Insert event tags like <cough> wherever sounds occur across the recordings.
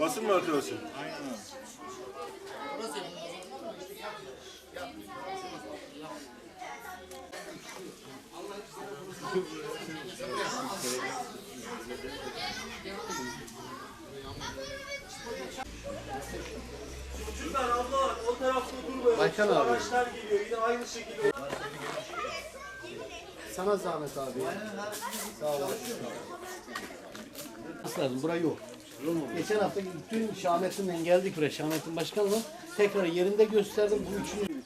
Basın mı arkadaşı? Çocuklar, ablalar o tarafta durmayın. Başkan abi. Araçlar geliyor yine aynı şekilde. Sana zahmet abi. Sağ olasın. Nasıl lazım? Bura yok. Geçen hafta dün Şahmettin'le geldik buraya. Şahmettin Başkan'la tekrar yerinde gösterdim. Bu üçünü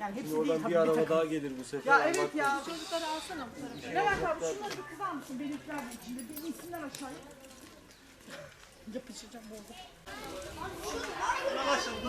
Yani hepsi değil Oradan tabii bir araba takım. daha gelir bu sefer. Ya evet ya. Çocukları alsana bu tarafa. Levent abi şunları bir kızar mısın? Benimkiler de içinde. Bir insinler aşağıya. Yapışacağım burada. Şimdi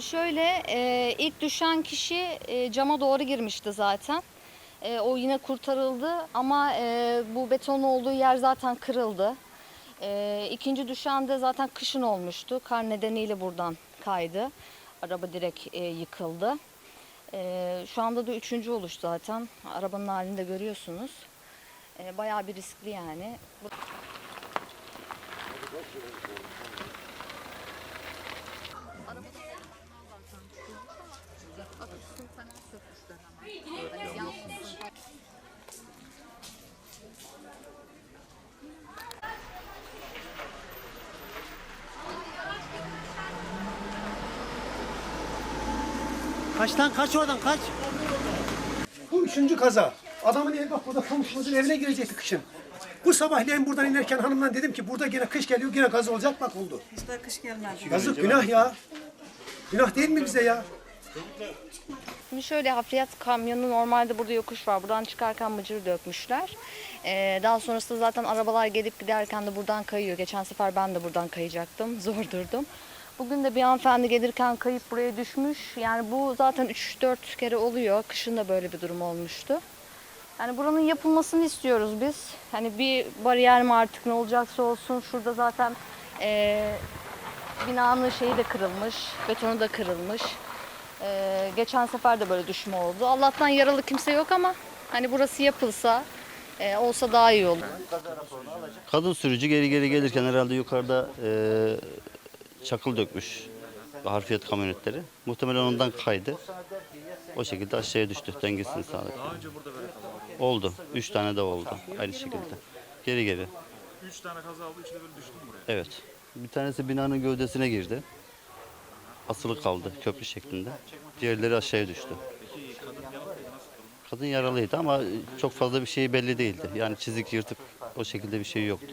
şöyle e, ilk düşen kişi e, cama doğru girmişti zaten. E, o yine kurtarıldı ama e, bu beton olduğu yer zaten kırıldı. E, ikinci düşen de zaten kışın olmuştu. Kar nedeniyle buradan kaydı. Araba direkt e, yıkıldı. E, şu anda da üçüncü oluş zaten. Arabanın halini de görüyorsunuz. E, bayağı bir riskli yani. Bu- Kaç lan kaç oradan kaç. Bu üçüncü kaza. Adamın evi bak burada komşumuzun evine girecekti kışın. Bu sabahleyin buradan inerken hanımdan dedim ki burada gene kış geliyor gene gaz olacak bak oldu. İşte kış gelmez. Yazık günah ya. Günah değil mi bize ya? Şimdi şöyle hafriyat kamyonu normalde burada yokuş var. Buradan çıkarken mıcır dökmüşler. Ee, daha sonrasında zaten arabalar gelip giderken de buradan kayıyor. Geçen sefer ben de buradan kayacaktım. <laughs> Zor durdum. Bugün de bir hanımefendi gelirken kayıp buraya düşmüş. Yani bu zaten 3-4 kere oluyor. Kışın da böyle bir durum olmuştu. Yani buranın yapılmasını istiyoruz biz. Hani bir bariyer mi artık ne olacaksa olsun. Şurada zaten eee, binanın şeyi de kırılmış. Betonu da kırılmış. Ee, geçen sefer de böyle düşme oldu. Allah'tan yaralı kimse yok ama hani burası yapılsa e, olsa daha iyi olur. Kadın sürücü geri geri gelirken herhalde yukarıda e, çakıl dökmüş harfiyat kamyonetleri. Muhtemelen ondan kaydı. O şekilde aşağıya düştü. Dengesini sağladı. Daha önce burada böyle Oldu. Üç tane de oldu. Aynı şekilde. Geri geri. Üç tane kaza oldu, üçü de böyle düştü mü buraya? Evet. Bir tanesi binanın gövdesine girdi. Asılı kaldı köprü şeklinde. Diğerleri aşağıya düştü. Kadın yaralıydı ama çok fazla bir şey belli değildi. Yani çizik yırtık o şekilde bir şey yoktu.